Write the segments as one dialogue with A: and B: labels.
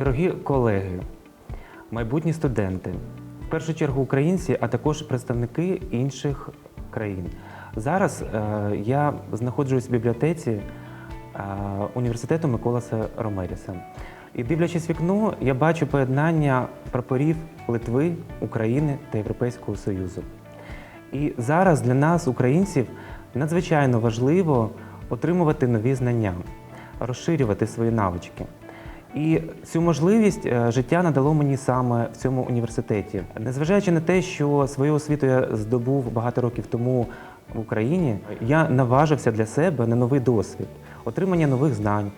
A: Дорогі колеги, майбутні студенти, в першу чергу українці, а також представники інших країн. Зараз е, я знаходжусь в бібліотеці е, університету Миколаса Ромеріса. І дивлячись вікно, я бачу поєднання прапорів Литви, України та Європейського Союзу. І зараз для нас, українців, надзвичайно важливо отримувати нові знання, розширювати свої навички. І цю можливість е, життя надало мені саме в цьому університеті. Незважаючи на те, що свою освіту я здобув багато років тому в Україні, я наважився для себе на новий досвід, отримання нових знань,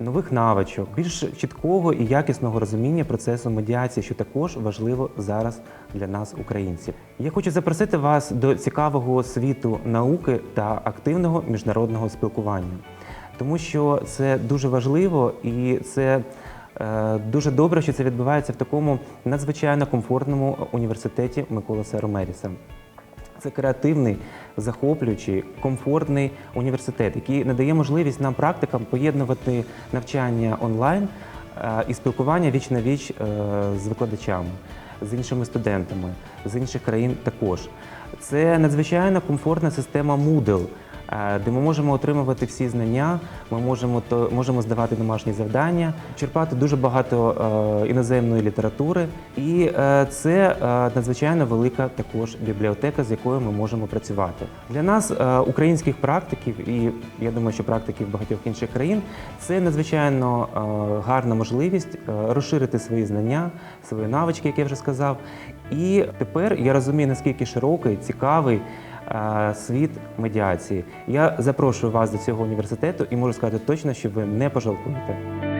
A: нових навичок, більш чіткого і якісного розуміння процесу медіації, що також важливо зараз для нас, українців. Я хочу запросити вас до цікавого світу науки та активного міжнародного спілкування, тому що це дуже важливо і це. Е, Дуже добре, що це відбувається в такому надзвичайно комфортному університеті Миколаса Ромеріса. Це креативний, захоплюючий, комфортний університет, який надає можливість нам практикам поєднувати навчання онлайн е, і спілкування віч на віч е, з викладачами, з іншими студентами, з інших країн також. Це надзвичайно комфортна система Moodle, де ми можемо отримувати всі знання, ми можемо то можемо здавати домашні завдання, черпати дуже багато е, іноземної літератури, і е, це е, надзвичайно велика також бібліотека, з якою ми можемо працювати. Для нас, е, українських практиків, і я думаю, що практиків багатьох інших країн, це надзвичайно е, гарна можливість е, розширити свої знання, свої навички, як я вже сказав. І тепер я розумію, наскільки широкий, цікавий е, світ медіації. Я запрошую вас до цього університету і можу сказати точно, що ви не пожалкуєте.